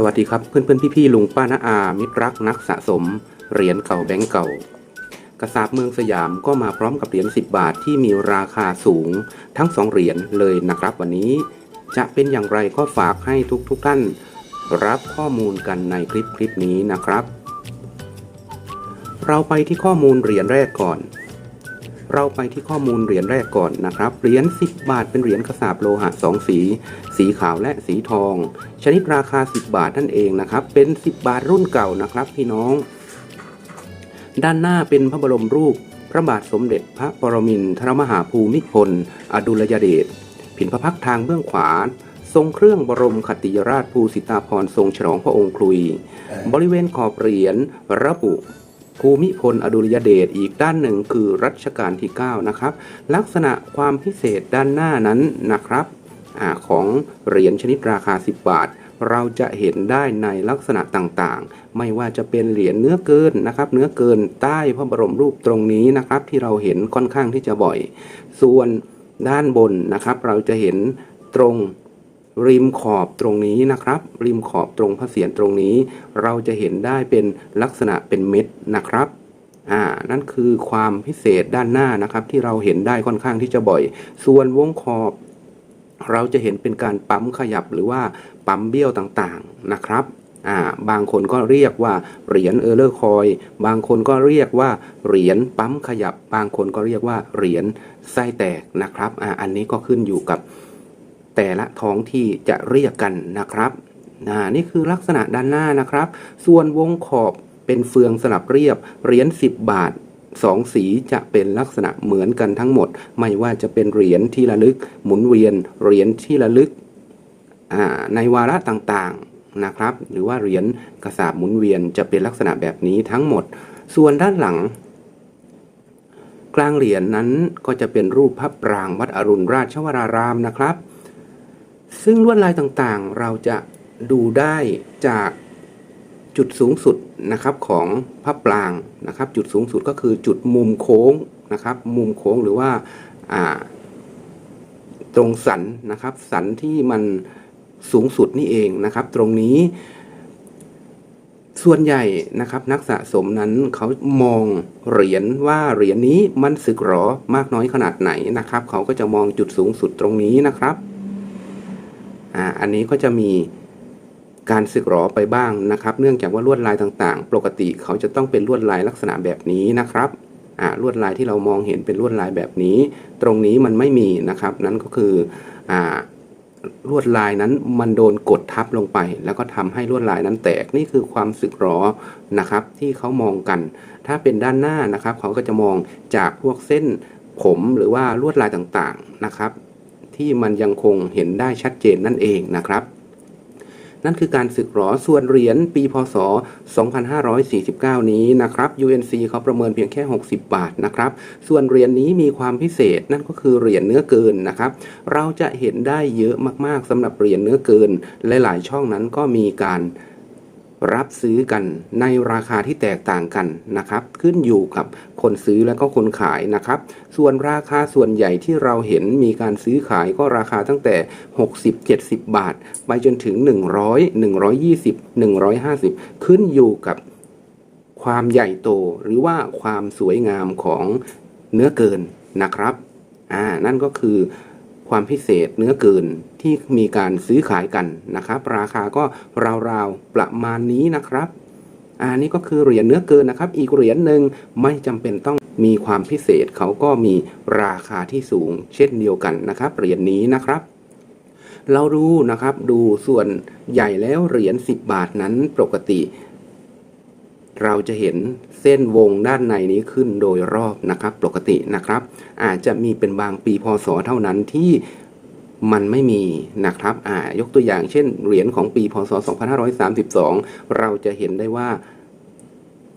สวัสดีครับเพื่อนเพื่อนพี่พี่ๆลุงป้าน้าอามิตรรักนักสะสม เหรียญเก่าแบงก์เก่า กระสาบเมืองสยามก็มาพร้อมกับเหรียญ10 บาทที่มีราคาสูงทั้ง 2 เหรียญเลยนะครับวันนี้ จะเป็นอย่างไรก็ฝากให้ทุกทุกๆท่าน รับข้อมูลกันในคลิปคลิปนี้นะครับ เราไปที่ข้อมูลเหรียญแรกก่อน เราไปที่ข้อมูลเหรียญแรกก่อนนะครับ เหรียญ 10 บาทเป็นเหรียญกระสาบโลหะสองสี สีขาวและสีทอง ชนิดราคา 10 บาทนั่นเองนะครับ เป็น 10 บาทรุ่นเก่านะครับ พี่น้อง ด้านหน้าเป็นพระบรมรูป พระบาทสมเด็จพระปรมินทรมหาภูมิพล อดุลยเดช ผินพระพักทางเบื้องขวา ทรงเครื่องบรมคติยราชภูสิตาพรทรงฉลองพระองค์คลุย บริเวณขอบเหรียญระบุ ภูมิพลอดุลยเดชอีกด้านหนึ่งคือรัชกาลที่ 9 นะครับ ลักษณะความพิเศษด้านหน้านั้นนะครับอของเหรียญชนิดราคา 10 บาท เราจะเห็นได้ในลักษณะต่างๆ ไม่ว่าจะเป็นเหรียญเนื้อเกินนะครับ เนื้อเกินใต้พระบรมรูปตรงนี้นะครับ ที่เราเห็นค่อนข้างที่จะบ่อย ส่วนด้านบนนะครับ เราจะเห็นตรง ริมขอบตรงนี้นะครับ ริมขอบตรงพระเศียรตรงนี้ เราจะเห็นได้เป็นลักษณะเป็นเม็ดนะครับอ่านั่นคือความพิเศษด้านหน้านะครับ ที่เราเห็นได้ค่อนข้างที่จะบ่อย ส่วนวงขอบ เราจะเห็นเป็นการปั๊มขยับหรือว่าปั๊มเบี้ยวต่างๆนะครับอ่าบางคนก็เรียกว่าเหรียญเออร์เลอร์คอยบางคนก็เรียกว่าเหรียญปั๊มขยับ บางคนก็เรียกว่าเหรียญไส้แตกนะครับอ่าอันนี้ก็ขึ้นอยู่กับ แต่ละท้องที่จะเรียกกันนะครับอ่านี่คือลักษณะด้านหน้านะครับ ส่วนวงขอบเป็นเฟืองสลับเรียบเหรียญ10 บาทสองสีจะเป็นลักษณะเหมือนกันทั้งหมด ไม่ว่าจะเป็นเหรียญที่ระลึก หมุนเวียนเหรียญที่ระลึกอ่าในวาระต่างๆนะครับ หรือว่าเหรียญกระสาบหมุนเวียนจะเป็นลักษณะแบบนี้ทั้งหมด ส่วนด้านหลัง กลางเหรียญนั้นก็จะเป็นรูปพระปรางวัดอรุณราชวรารามนะครับ ซึ่งลวดลายต่างๆ เราจะดูได้จากจุดสูงสุดนะครับของพระปรางนะครับ จุดสูงสุดก็คือจุดมุมโค้งนะครับ มุมโค้งหรือว่าอ่าตรงสันนะครับ สันที่มันสูงสุดนี่เองนะครับ ตรงนี้ ส่วนใหญ่นะครับ นักสะสมนั้นเขามองเหรียญว่าเหรียญนี้มันสึกหรอมากน้อยขนาดไหนนะครับ เขาก็จะมองจุดสูงสุดตรงนี้นะครับ อ่าอันนี้ก็จะมีการสึกหรอไปบ้างนะครับ เนื่องจากว่าลวดลายต่างๆ ปกติเขาจะต้องเป็นลวดลายลักษณะแบบนี้นะครับอ่าลวดลายที่เรามองเห็นเป็นลวดลายแบบนี้ ตรงนี้มันไม่มีนะครับ นั่นก็คืออ่าลวดลายนั้นมันโดนกดทับลงไป แล้วก็ทำให้ลวดลายนั้นแตกนี่คือความสึกหรอนะครับ ที่เขามองกัน ถ้าเป็นด้านหน้านะครับ เขาก็จะมองจากพวกเส้นผมหรือว่าลวดลายต่างๆนะครับ ที่มันยังคงเห็นได้ชัดเจนนั่นเองนะครับ นั่นคือการสึกหรอส่วนเหรียญปีพศ 2549 นี้นะครับ UNC เขาประเมินเพียงแค่ 60 บาทนะครับ ส่วนเหรียญนี้มีความพิเศษนั่นก็คือเหรียญเนื้อเกินนะครับ เราจะเห็นได้เยอะมากๆสำหรับเหรียญเนื้อเกิน หลายๆช่องนั้นก็มีการ รับซื้อกันในราคาที่แตกต่างกันนะครับ ขึ้นอยู่กับคนซื้อและก็คนขายนะครับ ส่วนราคาส่วนใหญ่ที่เราเห็นมีการซื้อขายก็ราคาตั้งแต่ 60-70 บาท ไปจนถึง 100 120 150 ขึ้นอยู่กับความใหญ่โตหรือว่าความสวยงามของเนื้อเกินนะครับอ่านั่นก็คือ ความพิเศษเนื้อเกินที่มีการซื้อขายกันนะครับ ราคาก็ราวๆประมาณนี้นะครับอ่านี่ก็คือเหรียญเนื้อเกินนะครับ อีกเหรียญหนึ่งไม่จำเป็นต้องมีความพิเศษเขาก็มีราคาที่สูงเช่นเดียวกันนะครับ เหรียญนี้นะครับ เราดูนะครับดูส่วนใหญ่แล้วเหรียญ10 บาทนั้นปกติ เราจะเห็นเส้นวงด้านในนี้ขึ้นโดยรอบนะครับ ปกตินะครับ อาจจะมีเป็นบางปีพศเท่านั้นที่มันไม่มีนะครับอ่ายกตัวอย่างเช่น เหรียญของปีพศ 2532 เราจะเห็นได้ว่า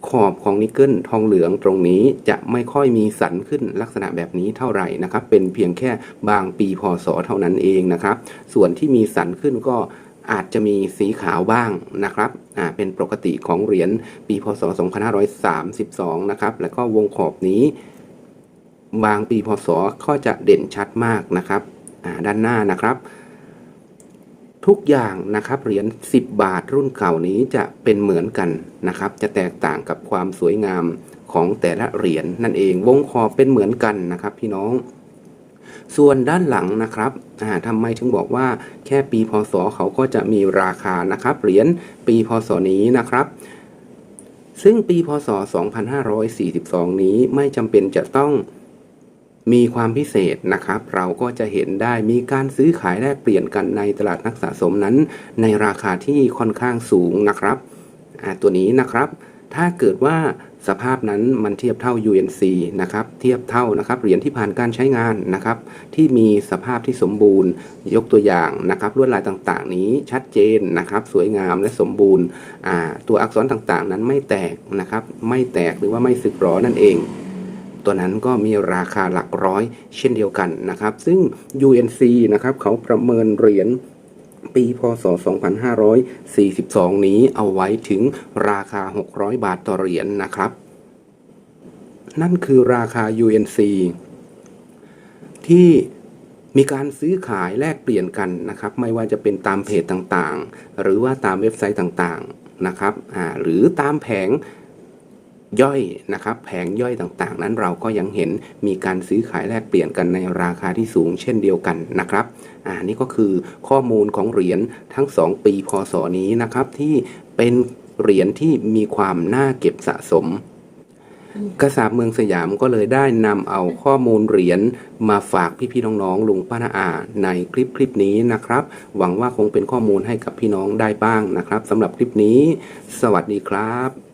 ขอบของนิกเกิลทองเหลืองตรงนี้จะไม่ค่อยมีสันขึ้นลักษณะแบบนี้เท่าไหร่นะครับ เป็นเพียงแค่บางปีพศเท่านั้นเองนะครับ ส่วนที่มีสันขึ้นก็ อาจจะมีสีขาวบ้างนะครับอ่าเป็นปกติของเหรียญปีพศ 2532 นะครับ แล้วก็วงขอบนี้บางปีพศก็จะเด่นชัดมากนะครับอ่าด้านหน้านะครับ ทุกอย่างนะครับเหรียญ10 บาทรุ่นเก่านี้จะเป็นเหมือนกันนะครับ จะแตกต่างกับความสวยงามของแต่ละเหรียญนั่นเองวงคอเป็นเหมือนกันนะครับ พี่น้อง ส่วนด้านหลังนะครับอ่าทำไมถึงบอกว่าแค่ปีพศเขาก็จะมีราคานะครับ เหรียญปีพศนี้นะครับ ซึ่งปีพศ 2542 นี้ไม่จำเป็นจะต้องมีความพิเศษนะครับ เราก็จะเห็นได้มีการซื้อขายแลกเปลี่ยนกันในตลาดนักสะสมนั้น ในราคาที่ค่อนข้างสูงนะครับตัวนี้นะครับ ถ้าเกิดว่าสภาพนั้นมันเทียบเท่า UNC นะครับ เทียบเท่านะครับเหรียญที่ผ่านการใช้งานนะครับ ที่มีสภาพที่สมบูรณ์ ยกตัวอย่างนะครับลวดลายต่างๆ นี้ชัดเจนนะครับ สวยงามและสมบูรณ์ตัวอักษรต่างๆ นั้นไม่แตกนะครับ ไม่แตกหรือว่าไม่สึกหรอนั่นเอง ตัวนั้นก็มีราคาหลักร้อยเช่นเดียวกันนะครับ ซึ่ง UNC นะครับเขาประเมินเหรียญ ปีพศ 2542 นี้เอาไว้ถึงราคา 600 บาทต่อเหรียญนะครับ นั่นคือราคา UNC ที่มีการซื้อขายแลกเปลี่ยนกันนะครับ ไม่ว่าจะเป็นตามเพจต่างๆ หรือว่าตามเว็บไซต์ต่างๆนะครับหรือตามแผง ย่อยนะครับแผงย่อยต่างๆ นั้นเราก็ยังเห็นมีการซื้อขายแลกเปลี่ยนกันในราคาที่สูงเช่นเดียวกันนะครับอ่านี่ก็คือข้อมูลของเหรียญทั้ง 2 ปีพศนี้นะครับที่เป็นเหรียญที่มีความน่าเก็บสะสมกระสาบเมืองสยามก็เลยได้นำเอาข้อมูลเหรียญมาฝากพี่ๆน้องๆลุงป้านาอาในคลิปคลิปนี้นะครับ หวังว่าคงเป็นข้อมูลให้กับพี่น้องได้บ้างนะครับสำหรับคลิปนี้ สวัสดีครับ